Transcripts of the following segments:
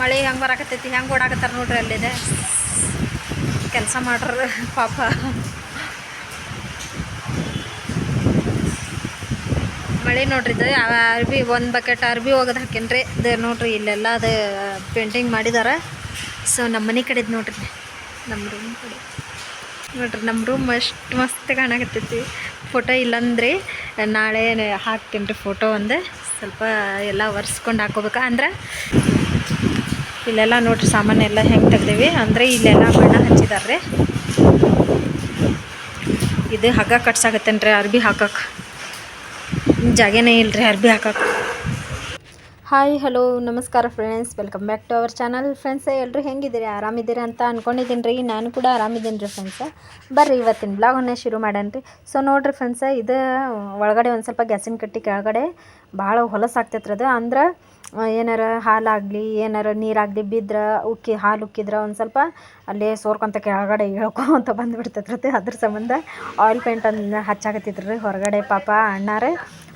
ಮಳೆ ಹೆಂಗೆ ಬರಾಕತ್ತೈತಿ, ಹೆಂಗೆ ಓಡಾಕತ್ತಾರ ನೋಡ್ರಿ ಅಲ್ಲಿದೆ. ಕೆಲಸ ಮಾಡ್ರ ಪಾಪ. ಮಳೆ ನೋಡ್ರಿ ಇದು ಅರ್ಬಿ, ಒಂದು ಬಕೆಟ್ ಅರ್ಬಿ ಹೋಗೋದು ಹಾಕೇನ್ರಿ. ಇದು ನೋಡ್ರಿ, ಇಲ್ಲೆಲ್ಲ ಅದು ಪೇಂಟಿಂಗ್ ಮಾಡಿದಾರ. ಸೊ ನಮ್ಮ ಮನೆ ಕಡೆದು ನೋಡ್ರಿ. ನಮ್ಮ ರೂಮ್ ಕಡೆ. ನೋಡ್ರಿ, ನಮ್ಮ ರೂಮ್ ಅಷ್ಟು ಮಸ್ತ್ ಕಾಣಕತ್ತೈತಿ. ಫೋಟೋ ಇಲ್ಲಂದ್ರಿ ನಾಳೆ ಹಾಕ್ತೀನಿ ರೀ ಫೋಟೋ ಒಂದು. ಸ್ವಲ್ಪ ಎಲ್ಲ ಒರೆಸ್ಕೊಂಡು ಹಾಕೋಬೇಕಾ. ಅಂದ್ರೆ ಇಲ್ಲೆಲ್ಲ ನೋಡ್ರಿ ಸಾಮಾನು ಎಲ್ಲ ಹೆಂಗೆ ತೆಗ್ದೀವಿ. ಅಂದರೆ ಇಲ್ಲೆಲ್ಲ ಬಣ್ಣ ಹಚ್ಚಿದಾರೆ ಇದು ಹಗ್ಗ ಕಟ್ಸಾಗತ್ತೇನ್ರಿ ಅರ್ಬಿ ಹಾಕಕ್ಕೆ ಜಾಗನೇ ಇಲ್ರಿ ಅರ್ಬಿ ಹಾಕಕ್ಕೆ ಹಾಯ್, ಹಲೋ, ನಮಸ್ಕಾರ friends welcome back to our channel friends ಎಲ್ಲರೂ ಹೆಂಗಿದ್ದೀರಿ? ಆರಾಮಿದ್ದೀರಿ ಅಂತ ಅಂದ್ಕೊಂಡಿದ್ದೀನಿ ರೀ ನಾನು ಕೂಡ ಆರಾಮಿದ್ದೀನಿ ರೀ ಫ್ರೆಂಡ್ಸ ಬರ್ರಿ, ಇವತ್ತಿನ ಬ್ಲಾಗನ್ನ ಶುರು ಮಾಡೋಣ ರೀ ಸೊ ನೋಡಿರಿ ಫ್ರೆಂಡ್ಸ ಇದು ಒಳಗಡೆ ಒಂದು ಸ್ವಲ್ಪ ಗ್ಯಾಸಿನ ಕಟ್ಟಿ ಕೆಳಗಡೆ ಭಾಳ ಹೊಲಸಾಗ್ತೈತ್ರಿ ಅದು. ಅಂದ್ರೆ ಏನಾರ ಹಾಲಾಗಲಿ, ಏನಾರ ನೀರಾಗಲಿ ಬಿದ್ರೆ, ಉಕ್ಕಿ, ಹಾಲು ಉಕ್ಕಿದ್ರೆ ಒಂದು ಸ್ವಲ್ಪ ಅಲ್ಲೇ ಸೋರ್ಕೊಂತ ಕೆಳಗಡೆ ಇಳ್ಕೊಂತ ಬಂದುಬಿಡ್ತೈತ್ರಿ ಅದ್ರ ಸಂಬಂಧ ಆಯಿಲ್ ಪೇಂಟ್ ಅನ್ನ ಹಚ್ಚಾಕತ್ತಿದ್ರು ರೀ ಹೊರಗಡೆ ಪಾಪ ಅಣ್ಣಾರೆ.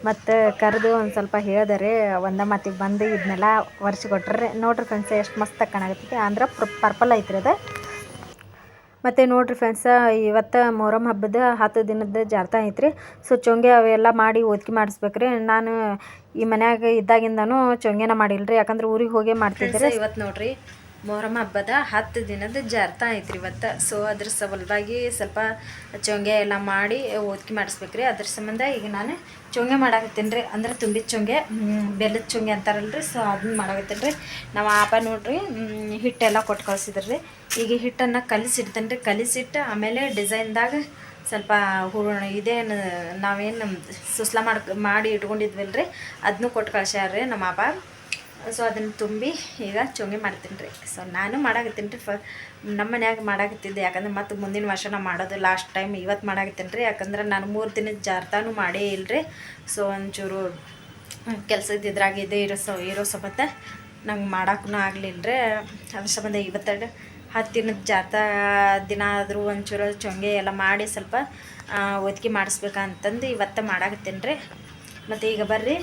ಮತ್ತು ಕರೆದು ಒಂದು ಸ್ವಲ್ಪ ಹೇಳಿದರೆ ಒಂದೇ ಮಾತಿಗೆ ಬಂದು ಇದನ್ನೆಲ್ಲ ಒರೆಸಿ ಕೊಟ್ಟರೆ ನೋಡ್ರಿ ಫ್ರೆಂಡ್ಸ್ ಎಷ್ಟು ಮಸ್ತ್ ಕಾಣಕತ್ತೈತಿ. ಅಂದ್ರೆ ಪರ್ಪಲ್ ಐತ್ರಿ ಅದು. ಮತ್ತು ನೋಡ್ರಿ ಫ್ರೆಂಡ್ಸ ಇವತ್ತು ಮೊಹರಮ್ ಹಬ್ಬದ ಹತ್ತು ದಿನದ ಜಾರ್ತಾ ಐತ್ರಿ. ಸೊ ಚೊಂಗೆ ಅವೆಲ್ಲ ಮಾಡಿ ಓದ್ಕೆ ಮಾಡಿಸ್ಬೇಕ್ರಿ. ನಾನು ಈ ಮನ್ಯಾಗ ಇದ್ದಾಗಿಂದನೂ ಚೊಂಗೆನ ಮಾಡಿಲ್ಲ ರೀ ಯಾಕಂದ್ರೆ ಊರಿಗೆ ಹೋಗೇ ಮಾಡ್ತಿದ್ದೆ ಇವತ್ತು ನೋಡ್ರಿ ಮೊಹರಮ್ ಹಬ್ಬದ ಹತ್ತು ದಿನದ ಜಾರ್ತ ಐತ್ರಿ ಇವತ್ತು. ಸೊ ಅದ್ರ ಸಲುವಾಗಿ ಸ್ವಲ್ಪ ಚೊಂಗೆ ಎಲ್ಲ ಮಾಡಿ ಓದ್ಕೆ ಮಾಡಿಸ್ಬೇಕ್ರಿ. ಅದ್ರ ಸಂಬಂಧ ಈಗ ನಾನು ಚೊಂಗೆ ಮಾಡಾಕತ್ತೀನಿ ರೀ ಅಂದ್ರೆ ತುಂಬಿದ ಚೊಂಗೆ ಬೆಲ್ಲದ ಚೊಂಗೆ ಅಂತಾರಲ್ರಿ. ಸೊ ಅದನ್ನ ಮಾಡಾಕತ್ತೀನಿ ರೀ ನಾವು ಆಪ ನೋಡ್ರಿ ಹಿಟ್ಟೆಲ್ಲ ಕೊಟ್ಟು ಕಳ್ಸಿದ್ರಿ. ಈಗ ಹಿಟ್ಟನ್ನು ಕಲಿಸಿಡ್ತೇನೆ ರೀ ಕಲಿಸಿಟ್ಟು ಆಮೇಲೆ ಡಿಸೈನ್ದಾಗ ಸ್ವಲ್ಪ ಹೂರಣ ಇದೇನು ನಾವೇನು ಸುಸ್ಲ ಮಾಡಿ ಮಾಡಿ ರೀ ಅದನ್ನೂ ಕೊಟ್ಟು ಕಳ್ಸ್ಯಾರ್ರಿ ನಮ್ಮ ಅಪ್ಪ ಸೊ ಅದನ್ನು ತುಂಬಿ ಈಗ ಚೊಂಗೆ ಮಾಡ್ತೀನಿ ರೀ. ಸೊ ನಾನು ಮಾಡಾಕತ್ತೀನಿ ರೀ ಫ ನಮ್ಮ ಮನ್ಯಾಗ ಮಾಡಾಕತ್ತಿದ್ದೆ. ಯಾಕಂದ್ರೆ ಮತ್ತೆ ಮುಂದಿನ ವರ್ಷ ನಾ ಮಾಡೋದು ಲಾಸ್ಟ್ ಟೈಮ್ ಇವತ್ತು ಮಾಡಾಕತ್ತೀನಿ ರೀ. ಯಾಕಂದ್ರೆ ನಾನು ಮೂರು ದಿನದ ಜಾರ್ತಾನು ಮಾಡೇ ಇಲ್ರಿ. ಸೊ ಒಂಚೂರು ಕೆಲಸದ ಇದ್ರಾಗೆ ಇದೆ ಇರೋ ಸೊ ಇರೋ ಸಂಬಂಧ ನಂಗೆ ಮಾಡೋಕ್ಕೂ ಆಗಲಿಲ್ಲ ರೀ ಅದ್ರ ಸಂಬಂಧ ಇವತ್ತೆರಡು ಹತ್ತು ದಿನದ ಜಾತ ದಿನ ಆದರೂ ಒಂಚೂರು ಚೊಂಗೆ ಎಲ್ಲ ಮಾಡಿ ಸ್ವಲ್ಪ ಒದಗಿ ಮಾಡಿಸ್ಬೇಕಂತಂದು ಇವತ್ತು ಮಾಡಾಕತ್ತೀನಿ ರೀ. ಮತ್ತು ಈಗ ಬರ್ರಿ.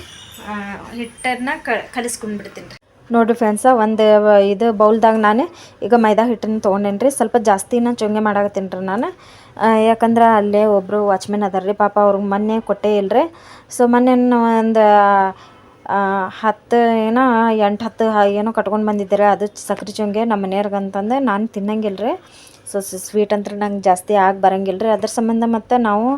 ಹಿಟ್ಟನ್ನು ಕಲಿಸ್ಕೊಂಡ್ಬಿಡ್ತೀನಿ ರೀ. ನೋಡಿರಿ ಫ್ರೆಂಡ್ಸ ಒಂದು ಇದು ಬೌಲ್ದಾಗ ನಾನು ಈಗ ಮೈದಾ ಹಿಟ್ಟನ್ನು ತೊಗೊಂಡೇನಿ ರೀ ಸ್ವಲ್ಪ ಜಾಸ್ತಿನ ಚೊಂಗೆ ಮಾಡಾಕತ್ತೀನಿ ರೀ ನಾನು. ಯಾಕಂದ್ರೆ ಅಲ್ಲೇ ಒಬ್ಬರು ವಾಚ್ಮೆನ್ ಅದಾರ ರೀ. ಪಾಪ ಅವ್ರಿಗೆ ಮೊನ್ನೆ ಕೊಟ್ಟೇ ಇಲ್ರಿ. ಸೊ ಮೊನ್ನೆ ಒಂದು ಹತ್ತು ಏನೋ, ಎಂಟು, ಹತ್ತು ಏನೋ ಕಟ್ಕೊಂಡು ಬಂದಿದ್ದಾರೆ. ಅದು ಸಕ್ರೆ ಚೊಂಗೆ ನಮ್ಮ ಮನೆಯವ್ರಿಗಂತಂದು ನಾನು ತಿನ್ನಂಗಿಲ್ಲ ರೀ ಸೊ ಸ್ವೀಟ್ ಅಂತ ನಂಗೆ ಜಾಸ್ತಿ ಆಗಿ ಬರಂಗಿಲ್ಲ ರೀ ಅದ್ರ ಸಂಬಂಧ ಮತ್ತು ನಾವು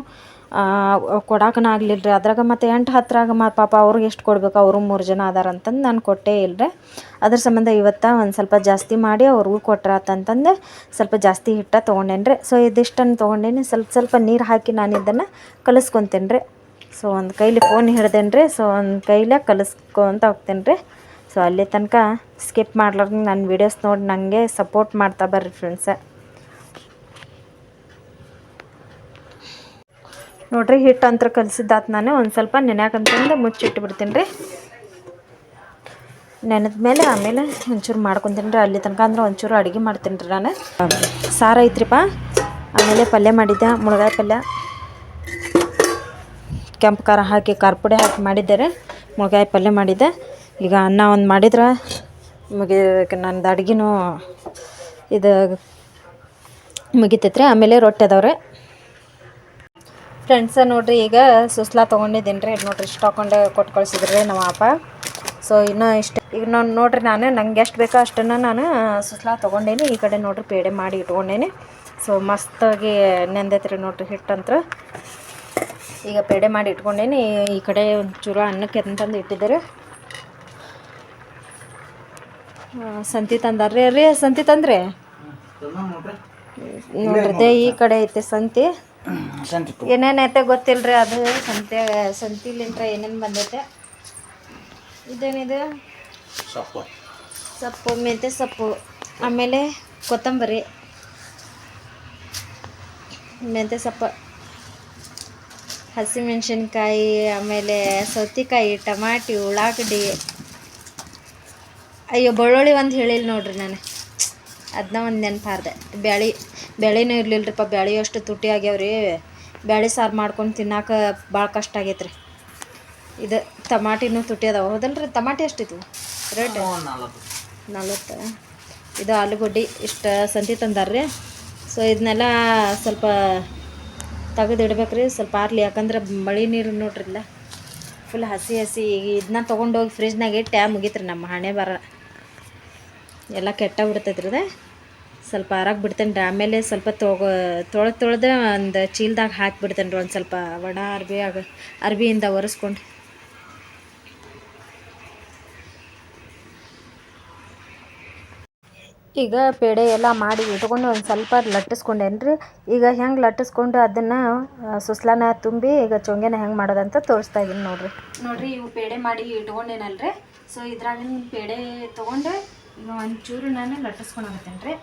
ಕೊಡಾಕನ ಆಗಲಿಲ್ಲ ರೀ ಅದ್ರಾಗ ಮತ್ತು ಎಂಟು ಹತ್ತರಾಗ ಮ ಪಾಪ ಅವ್ರಿಗೆ ಎಷ್ಟು ಕೊಡ್ಬೇಕು, ಅವರು ಮೂರು ಜನ ಅದಾರ ಅಂತಂದು ನಾನು ಕೊಟ್ಟೇ ಇಲ್ಲ ರೀ ಅದ್ರ ಸಂಬಂಧ ಇವತ್ತು ಒಂದು ಸ್ವಲ್ಪ ಜಾಸ್ತಿ ಮಾಡಿ ಅವ್ರಿಗೂ ಕೊಟ್ರಾತಂತಂದು ಸ್ವಲ್ಪ ಜಾಸ್ತಿ ಹಿಟ್ಟ ತೊಗೊಂಡೇನಿ ರೀ ಸೊ ಇದಿಷ್ಟನ್ನು ತೊಗೊಂಡೇನಿ. ಸ್ವಲ್ಪ ಸ್ವಲ್ಪ ನೀರು ಹಾಕಿ ನಾನು ಇದನ್ನು ಕಲಿಸ್ಕೊತೇನೆ ರೀ ಸೊ ಒಂದು ಕೈಲಿ ಫೋನ್ ಹಿಡ್ದೇನೆ ರೀ ಸೊ ಒಂದು ಕೈಲೇ ಕಲಿಸ್ಕೊಂತ ಹೋಗ್ತೇನೆ ರೀ ಸೊ ಅಲ್ಲಿ ತನಕ ಸ್ಕಿಪ್ ಮಾಡ್ಲಾರ್ದು ನನ್ನ ವೀಡಿಯೋಸ್ ನೋಡಿ ನನಗೆ ಸಪೋರ್ಟ್ ಮಾಡ್ತಾ ಬರ್ರಿ ಫ್ರೆಂಡ್ಸ ನೋಡ್ರಿ ಹಿಟ್ಟು ಅಂತ ಕಲಿಸಿದ್ದಾತು ನಾನು. ಒಂದು ಸ್ವಲ್ಪ ನೆನೆಯಾಕಂತಂದು ಮುಚ್ಚಿಟ್ಟು ಬಿಡ್ತೀನಿ ರೀ ನೆನೆದ ಮೇಲೆ ಆಮೇಲೆ ಒಂಚೂರು ಮಾಡ್ಕೊತೀನಿ ರೀ ಅಲ್ಲಿ ತನಕ ಅಂದ್ರೆ ಒಂಚೂರು ಅಡುಗೆ ಮಾಡ್ತೀನಿ ರೀ ನಾನು. ಸಾರು ಐತ್ರಿಪ್ಪ ಆಮೇಲೆ ಪಲ್ಯ ಮಾಡಿದ್ದೆ, ಮುಳಗಾಯಿ ಪಲ್ಯ. ಕೆಂಪು ಖಾರ ಹಾಕಿ, ಖಾರ ಪುಡಿ ಹಾಕಿ ಮಾಡಿದ್ದೆ ರೀ ಮುಳಗಾಯಿ ಪಲ್ಯ ಮಾಡಿದ್ದೆ. ಈಗ ಅನ್ನ ಒಂದು ಮಾಡಿದ್ರೆ ಮುಗಿ ನಂದು ಅಡುಗೆನೂ ಇದು ಮುಗಿತೈತ್ರಿ. ಆಮೇಲೆ ರೊಟ್ಟಿ ಅದಾವ್ರಿ. ಫ್ರೆಂಡ್ಸ ನೋಡಿರಿ ಈಗ ಸುಸ್ಲಾ ತೊಗೊಂಡಿದ್ದೀನಿ ರೀ. ನೋಡಿರಿ ಇಷ್ಟು ಹಾಕೊಂಡು ಕೊಟ್ಟು ಕಳ್ಸಿದ್ರಿ ನಮ್ಮ ಅಪ್ಪ. ಸೊ ಇನ್ನೂ ಇಷ್ಟು. ಈಗ ನಾನು ನೋಡ್ರಿ ನಾನು ನಂಗೆ ಎಷ್ಟು ಬೇಕೋ ಅಷ್ಟನ್ನು ನಾನು ಸುಸ್ಲಾ ತೊಗೊಂಡೇನಿ. ಈ ಕಡೆ ನೋಡಿರಿ ಪೇಡೆ ಮಾಡಿ ಇಟ್ಕೊಂಡೇನಿ. ಸೊ ಮಸ್ತಾಗಿ ನೆಂದೈತ್ರಿ ನೋಡ್ರಿ ಹಿಟ್ಟಂತ್ರ. ಈಗ ಪೇಡೆ ಮಾಡಿ ಇಟ್ಕೊಂಡೇನಿ. ಈ ಕಡೆ ಒಂಚೂರು ಅನ್ನಕ್ಕೆ ಅಂತಂದು ಇಟ್ಟಿದ್ದಾರೆ. ಸಂತಿ ತಂದಾರ್ರಿ ರೀ ಸಂತಿ ತಂದ್ರಿ? ನೋಡ್ರಿ. ಈ ಕಡೆ ಐತೆ ಸಂತಿ. ಏನೇನೈತೆ ಗೊತ್ತಿಲ್ರಿ ಅದು ಸಂತೆ ಸಂತಿಲಿಂತ್ರ ಏನೇನು ಬಂದೈತೆ? ಇದೇನಿದು? ಸೊಪ್ಪು. ಸೊಪ್ಪು ಮೆಂತ್ಯ ಸೊಪ್ಪು ಆಮೇಲೆ ಕೊತ್ತಂಬರಿ ಮೆಂತ್ಯ ಸೊಪ್ಪು ಹಸಿಮೆಣ್ಸಿನ್ಕಾಯಿ ಆಮೇಲೆ ಸೌತೆಕಾಯಿ ಟಮಾಟಿ ಉಳ್ಳಾಗಡ್ಡಿ. ಅಯ್ಯೋ ಬೆಳ್ಳುಳ್ಳಿ ಒಂದು ಹೇಳಿಲ್ಲ ನೋಡ್ರಿ ನಾನು. ಅದನ್ನ ಒಂದು ನೆನಪಾರ್ದೆ. ಬ್ಯಾಳಿ ಬ್ಯಾಳಿನೂ ಇರ್ಲಿಲ್ರಿಪ್ಪ ಬ್ಯಾಳಿ ಅಷ್ಟು ತುಟ್ಟಿ ಆಗ್ಯಾವ್ರಿ. ಬ್ಯಾಳಿ ಸಾರು ಮಾಡ್ಕೊಂಡು ತಿನ್ನಾಕ ಭಾಳ ಕಷ್ಟ ಆಗೈತೆ ರೀ ಇದು ಟಮಾಟಿನೂ ತುಟ್ಟಿ ಅದಾವ. ಹೌದಲ್ರಿ? ಟಮಾಟಿ ಎಷ್ಟಿತ್ತು ರೇಟ್ ನಲ್ವತ್ತು. ಇದು ಆಲೂಗಡ್ಡೆ ಇಷ್ಟು ಸಂತಿ ತಂದಾರ್ರಿ. ಸೊ ಇದನ್ನೆಲ್ಲ ಸ್ವಲ್ಪ ತೆಗೆದಿಡ್ಬೇಕ್ರಿ. ಸ್ವಲ್ಪ ಆರ್ಲಿ ಯಾಕಂದ್ರೆ ಮಳೆ ನೀರು ನೋಡ್ರಿಲ್ಲ. ಫುಲ್ ಹಸಿ ಹಸಿ. ಇದನ್ನ ತೊಗೊಂಡೋಗಿ ಫ್ರಿಜ್ನಾಗ ಇಟ್ಟು ಮುಗೀತ್ರಿ ನಮ್ಮ ಹಣೆ ಬರ ಎಲ್ಲ ಕೆಟ್ಟ ಬಿಡ್ತೈತ್ರಿ ಅದ. ಸ್ವಲ್ಪ ಆರಾಗ ಬಿಡ್ತೇನೆ ರೀ ಆಮೇಲೆ ಸ್ವಲ್ಪ ತೊಗೊ ತೊಳೆದು ತೊಳೆದು ಒಂದು ಚೀಲ್ದಾಗ ಹಾಕಿಬಿಡ್ತೇನೆ ರೀ ಒಂದು ಸ್ವಲ್ಪ ಒಣ ಅರ್ಬಿ ಆಗ ಅರ್ಬಿಯಿಂದ ಒರೆಸ್ಕೊಂಡು. ಈಗ ಪೇಡೆ ಎಲ್ಲ ಮಾಡಿ ಇಟ್ಕೊಂಡು ಒಂದು ಸ್ವಲ್ಪ ಲಟ್ಟಿಸ್ಕೊಂಡೇನಿ ರೀ ಈಗ ಹೆಂಗೆ ಲಟ್ಟಿಸ್ಕೊಂಡು ಅದನ್ನು ಸುಸ್ಲಾನ ತುಂಬಿ ಈಗ ಚೊಂಗೆನ ಹೆಂಗೆ ಮಾಡೋದಂತ ತೋರಿಸ್ತಾ ಇದ್ದೀನಿ ನೋಡ್ರಿ. ನೋಡ್ರಿ ಇವು ಪೇಡೆ ಮಾಡಿ ಇಟ್ಕೊಂಡೇನಲ್ರಿ. ಸೊ ಇದ್ರಾಗಿನ ಪೇಡೆ ತೊಗೊಂಡು ಈಗ ಒಂಚೂರು ನಾನು ಲಟ್ಟಿಸ್ಕೊಂಡಾಗತ್ತೇನೆ ರೀ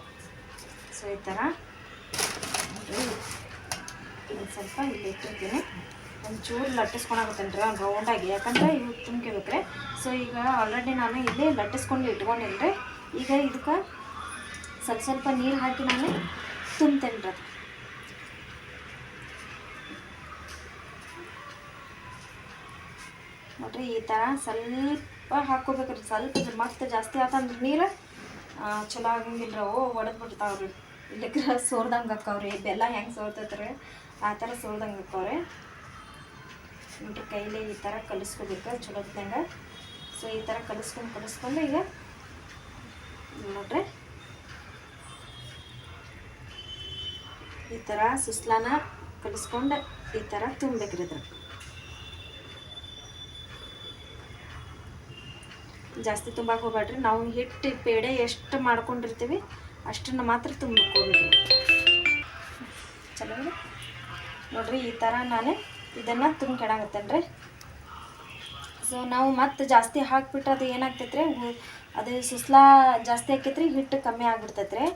ಸೊ, ಈ ಥರ. ಒಂದು ಸ್ವಲ್ಪ ಇಲ್ಲಿ ಇಟ್ಟಿರ್ತೀನಿ. ಒಂಚೂರು ಲಟ್ಟಿಸ್ಕೊಳಕತ್ತೇನೆ ರೀ ಒಂದು ರೌಂಡಾಗಿ ಯಾಕಂದ್ರೆ ಇವು ತುಂಬ್ಕೋಬೇಕ್ರಿ ಸೊ, ಈಗ ಆಲ್ರೆಡಿ ನಾನು ಇಲ್ಲಿ ಲಟ್ಟಿಸ್ಕೊಂಡು ಇಟ್ಕೊಂಡೇನಿ ರೀ ಈಗ ಇದಕ್ಕೆ ಸ್ವಲ್ಪ ಸ್ವಲ್ಪ ನೀರು ಹಾಕಿ ನಾನು ತುಂಬ್ತೇನೆ ರೀ ಈ ಥರ ಸ್ವಲ್ಪ ಹಾಕೋಬೇಕ್ರಿ ಸ್ವಲ್ಪ ಮತ್ತೆ ಜಾಸ್ತಿ ಆತಂದ್ರೆ ನೀರು ಚಲೋ ಆಗಂಗಿಲ್ಲ ಅವು. ಒಡೆದು ಬಿಡ್ತಾವ್ರಿ ಇಲ್ಲಕ್ರ ಸೋರ್ದಂಗೆ ಹಾಕವ್ರಿ ಬೆಲ್ಲ ಹೆಂಗೆ ಸೋರ್ತೈತ್ರಿ, ಆ ಥರ ಸೋರ್ದಂಗೆ ಹಾಕವ್ರಿ ನೋಡ್ರಿ ಕೈಲಿ ಈ ಥರ ಕಲಿಸ್ಕೋಬೇಕು, ಚಲೋ ಹೊತ್ನ್ಯಾಗ ಸೊ, ಈ ಥರ ಕಲಿಸ್ಕೊಂಡು ಕಲಿಸ್ಕೊಂಡು ಈಗ ನೋಡ್ರಿ. ಈ ಥರ ಸುಸ್ಲಾನ ಕಲಿಸ್ಕೊಂಡು ಈ ಥರ ತುಂಬಬೇಕ್ರಿ ಇದ್ರ ಜಾಸ್ತಿ ತುಂಬಕ್ಕೆ ಹೋಗ್ಬೇಡ್ರಿ ನಾವು ಹಿಟ್ಟು, ಪೇಡೆ ಎಷ್ಟು ಮಾಡ್ಕೊಂಡಿರ್ತೀವಿ, ಅಷ್ಟನ್ನು ಮಾತ್ರ ತುಂಬಿಕೋಬೇಕ್ರಿ ಚಲೋ ನೋಡಿರಿ, ಈ ಥರ ನಾನು ಇದನ್ನು ತುಂಬಿಕೆಡಾಗತ್ತೇನೆ ರೀ ಸೊ ನಾವು ಮತ್ತೆ ಜಾಸ್ತಿ ಹಾಕಿಬಿಟ್ರೆ ಅದು ಏನಾಗ್ತೈತ್ರಿ? ಅದು ಸುಸ್ಲಾ ಜಾಸ್ತಿ ಹಾಕೈತ್ರಿ ಹಿಟ್ಟು ಕಮ್ಮಿ ಆಗ್ಬಿಡ್ತೈತೆ ರೀ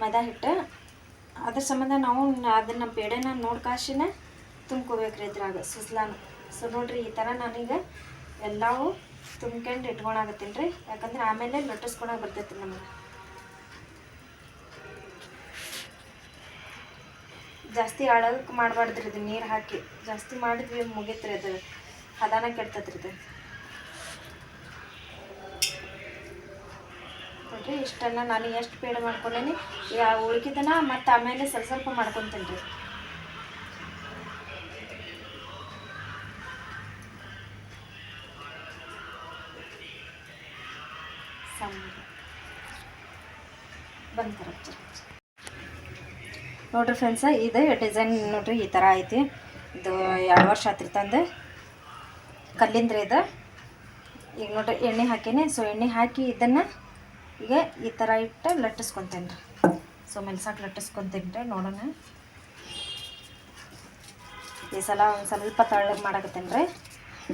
ಮೈದಾ ಹಿಟ್ಟು. ಅದ್ರ ಸಂಬಂಧ ನಾವು ಅದನ್ನು ಪೇಡೆನ ನೋಡಿ ಕಾಶಿನ ತುಂಬ್ಕೋಬೇಕ್ರಿ ಇದ್ರಾಗ ಸುಸ್ಲಾನ. ಸೊ ನೋಡಿರಿ, ಈ ಥರ ನಾನೀಗ ಎಲ್ಲವೂ ತುಂಬ್ಕೊಂಡು ಇಟ್ಕೊಳಕತ್ತೀನಿ ರೀ ಯಾಕಂದ್ರೆ ಆಮೇಲೆ ಲಟ್ಟಿಸ್ಕೊಳಕ್ಕೆ ಬರ್ತೈತಿ ನಮಗೆ. ಜಾಸ್ತಿ ಅಳಗಕ್ಕೆ ಮಾಡಬಾರ್ದ್ರಿ ಇದು ನೀರು ಹಾಕಿ. ಜಾಸ್ತಿ ಮಾಡಿದ್ವಿ ಮುಗೀತ್ರಿ ಅದು. ಹದಾನ ಕೆಡ್ತೈತ್ರಿ ಇದು ನೋಡ್ರಿ, ಇಷ್ಟನ್ನ ನಾನು ಎಷ್ಟು ಪೇಡ ಮಾಡ್ಕೊಂಡೇನಿ. ಉಳ್ಕಿದನ ಮತ್ತು ಆಮೇಲೆ ಸ್ವಲ್ಪ ಸ್ವಲ್ಪ ಮಾಡ್ಕೊತೀನಿ ರೀ ನೋಡ್ರಿ ಫ್ರೆಂಡ್ಸ ಇದು ಡಿಸೈನ್ ನೋಡ್ರಿ ಈ ಥರ ಐತಿ. ಇದು ಎರಡು ವರ್ಷ ಆತ್ರಿ ತಂದು. ಕಲ್ಲಿಂದ್ರಿ ಇದು. ಈಗ ನೋಡ್ರಿ ಎಣ್ಣೆ ಹಾಕಿನಿ. ಸೊ ಎಣ್ಣೆ ಹಾಕಿ ಇದನ್ನು ಈಗ ಈ ಥರ ಇಟ್ಟು ಲಟ್ಟಿಸ್ಕೊತೇನೆ ರೀ ಸೊ ಮೆಲ್ಸಾಕ ಲಟ್ಟಿಸ್ಕೊತೀನಿ ರೀ ನೋಡೋಣ. ಈ ಸಲ ಒಂದು ಸ್ವಲ್ಪ ತಳ್ಳ ಮಾಡಕತ್ತೇನೆ ರೀ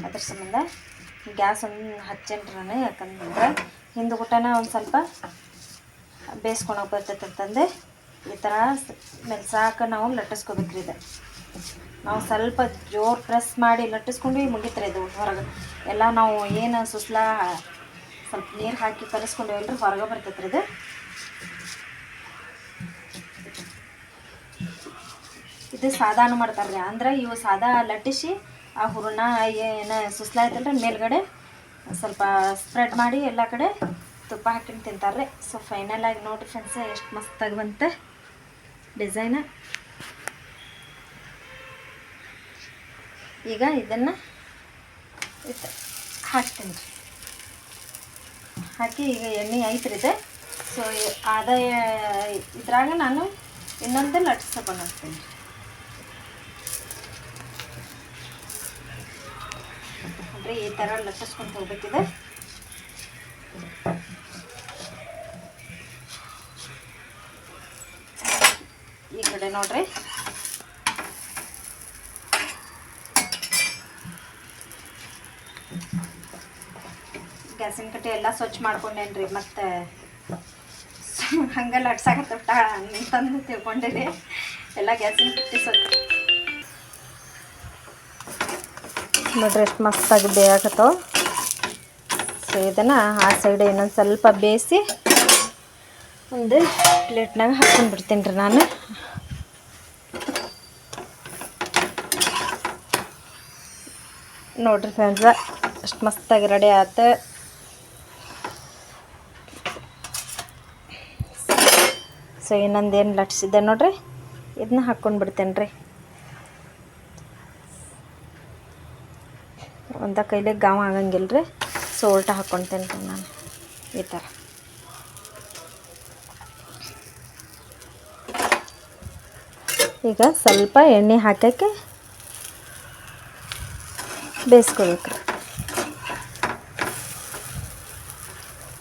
ಅದ್ರ ಸಂಬಂಧ ಗ್ಯಾಸ್ ಒಂದು ಹಚ್ಚೇನ್ರಿ ನಾನು. ಯಾಕಂದ್ರೆ ಹಿಂದುಗುಟನ ಒಂದು ಸ್ವಲ್ಪ ಬೇಯಿಸ್ಕೊಳಕ್ಕೆ ಬರ್ತೈತೆ ಅಂತಂದು. ಈ ಥರ ಮೆಲ್ಸಾಕ ನಾವು ಲಟ್ಟಿಸ್ಕೋಬೇಕ್ರಿ ಇದು. ನಾವು ಸ್ವಲ್ಪ ಜೋರು ಪ್ರೆಸ್ ಮಾಡಿ ಲಟ್ಟಿಸ್ಕೊಂಡು ಮುಗಿತ್ರಿ ಇದು ಹೊರಗೆ. ಎಲ್ಲ ನಾವು ಏನು ಸುಸ್ಲಾ ಸ್ವಲ್ಪ ನೀರು ಹಾಕಿ ಕಲಿಸ್ಕೊಂಡೇವಲ್ರಿ ಹೊರಗೆ ಬರ್ತೈತ್ರಿ ಇದು. ಇದು ಸಾದಾನು ಮಾಡ್ತಾರ್ರಿ. ಅಂದ್ರೆ ಇವು ಸಾದಾ ಲಟ್ಟಿಸಿ ಆ ಹುರುಣ ಏನು ಸುಸ್ಲ ಐತಲ್ರಿ ಮೇಲ್ಗಡೆ ಸ್ವಲ್ಪ ಸ್ಪ್ರೆಡ್ ಮಾಡಿ ಎಲ್ಲ ಕಡೆ ತುಪ್ಪ ಹಾಕೊಂಡು ತಿಂತಾರೆ. ಸೊ ಫೈನಲ್ ಆಗಿ ನೋಡಿ ಫ್ರೆಂಡ್ಸ್ ಎಷ್ಟು ಮಸ್ತಾಗಿ ಬಂತೆ ಡಿಸೈನ ಈಗ ಇದನ್ನು ಹಾಕ್ತೀನಿ. ಹಾಕಿ ಈಗ ಎಣ್ಣೆ ಐತ್ರಿ ಇದೆ ಸೊ ಆದಾಯ ಇದ್ರಾಗ ನಾನು ಇನ್ನೊಂದು ಲಟ್ಸ್ಕೊಂಡು ನೋಡ್ರಿ ಈ ಥರ ಲಟ್ಟಿಸ್ಕೊಂಡು ಹೋಗ್ಬೇಕಿದೆ. ಈ ಕಡೆ ನೋಡ್ರಿ. ಗ್ಯಾಸಿನ ಕಟ್ಟೆ ಎಲ್ಲ ಸ್ವಚ್ಛ ಮಾಡ್ಕೊಂಡೇನ್ರಿ ಮತ್ತೆ ಹಂಗೆ ಲಟ್ಸಾಕತ್ತ ಅಂತಂದು ತಿಳ್ಕೊಂಡಿರಿ ಎಲ್ಲ ಗ್ಯಾಸಿನ ಕಟ್ಟಿ ಸ್ವಚ್ಛ ನೋಡ್ರಿ ಎಷ್ಟು ಮಸ್ತಾಗಿ ಬೇಯಾಕತ್ತವು ಸೊ ಇದನ್ನು ಆ ಸೈಡ್ ಇನ್ನೊಂದು ಸ್ವಲ್ಪ ಬೇಯಿಸಿ ಒಂದು ಪ್ಲೇಟ್ನಾಗ ಹಾಕ್ಕೊಂಡ್ಬಿಡ್ತೀನಿ ರೀ ನಾನು. ನೋಡ್ರಿ ಫ್ರೆಂಡ್ಸ ಅಷ್ಟು ಮಸ್ತಾಗಿ ರೆಡಿ ಆಯ್ತು ಸೊ ಇನ್ನೊಂದು ಏನು ಲಟ್ಸಿದ್ದೆ ನೋಡ್ರಿ. ಇದನ್ನ ಹಾಕ್ಕೊಂಡು ಬಿಡ್ತೇನೆ ರೀ ಒಂದ ಕೈಲೇ ಗಾವ ಆಗಂಗಿಲ್ಲ ರೀ. ಸೊ ಉಲ್ಟ ಹಾಕ್ಕೊತೇನೆ ರೀ ನಾನು ಈ ಥರ. ಈಗ ಸ್ವಲ್ಪ ಎಣ್ಣೆ ಹಾಕಕ್ಕೆ ಬೇಯಿಸ್ಕೊಬೇಕು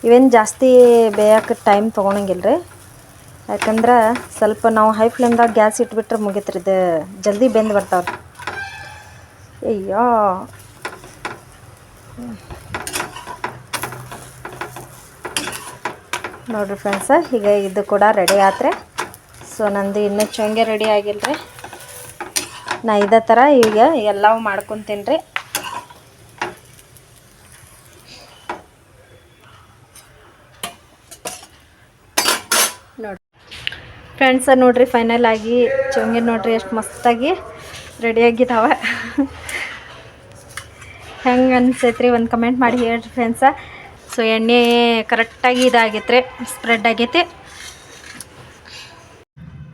ಇವೇನು ಜಾಸ್ತಿ ಬೇಯಕ್ಕೆ ಟೈಮ್ ತೊಗೊಳಂಗಿಲ್ಲ ರೀ. ಯಾಕಂದ್ರೆ ಸ್ವಲ್ಪ ನಾವು ಹೈ ಫ್ಲೇಮ್ದಾಗ ಗ್ಯಾಸ್ ಇಟ್ಬಿಟ್ರೆ ಮುಗೀತ್ರಿ. ಇದು ಜಲ್ದಿ ಬೆಂದು ಬರ್ತಾವ್ರಿ. ಅಯ್ಯೋ. ನೋಡಿರಿ ಫ್ರೆಂಡ್ಸ ಈಗ ಇದು ಕೂಡ ರೆಡಿ ಆತ್ರೆ ಸೊ ನಂದು ಇನ್ನೂ ಚೊಂಗೆ ರೆಡಿ ಆಗಿಲ್ಲ ರೀ ನಾ ಇದೇ ಥರ ಈಗ ಎಲ್ಲವೂ ಮಾಡ್ಕೊತೀನಿ ರೀ ನೋಡಿ ಫ್ರೆಂಡ್ಸ ನೋಡ್ರಿ ಫೈನಲ್ ಆಗಿ ಚೊಂಗೆ ನೋಡ್ರಿ, ಎಷ್ಟು ಮಸ್ತಾಗಿ ರೆಡಿ ರೆಡಿಯಾಗಿದ್ದಾವೆ ಹೆಂಗೆ ಅನ್ಸೈತ್ರಿ ಒಂದು ಕಮೆಂಟ್ ಮಾಡಿ ಹೇಳ್ರಿ ಫ್ರೆಂಡ್ಸ ಸೊ ಎಣ್ಣೆ ಕರೆಕ್ಟಾಗಿ ಇದಾಗೈತೆ ರೀ ಸ್ಪ್ರೆಡ್ ಆಗೈತಿ.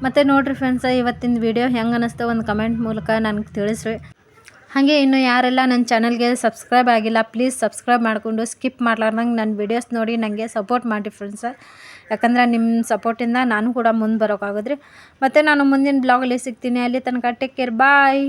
ಮತ್ತು ನೋಡಿರಿ ಫ್ರೆಂಡ್ಸ ಇವತ್ತಿನ ವಿಡಿಯೋ ಹೆಂಗೆ ಅನ್ನಿಸ್ತು ಒಂದು ಕಮೆಂಟ್ ಮೂಲಕ ನನಗೆ ತಿಳಿಸ್ರಿ. ಹಾಗೆ ಇನ್ನು ಯಾರೆಲ್ಲ ನನ್ನ ಚಾನಲ್ಗೆ ಸಬ್ಸ್ಕ್ರೈಬ್ ಆಗಿಲ್ಲ ಪ್ಲೀಸ್ ಸಬ್ಸ್ಕ್ರೈಬ್ ಮಾಡಿಕೊಂಡು ಸ್ಕಿಪ್ ಮಾಡ್ಲಾರ್ದಂಗೆ ನನ್ನ ವಿಡಿಯೋಸ್ ನೋಡಿ ನನಗೆ ಸಪೋರ್ಟ್ ಮಾಡಿ ಫ್ರೆಂಡ್ಸ ಯಾಕಂದ್ರೆ ನಿಮ್ಮ ಸಪೋರ್ಟಿಂದ ನಾನು ಕೂಡ ಮುಂದೆ ಬರೋಕ್ಕಾಗೋದ್ರಿ ಮತ್ತು ನಾನು ಮುಂದಿನ ಬ್ಲಾಗಲ್ಲಿ ಸಿಗ್ತೀನಿ. ಅಲ್ಲಿ ತನಕ ಟೇಕ್ ಕೇರ್ ಬಾಯ್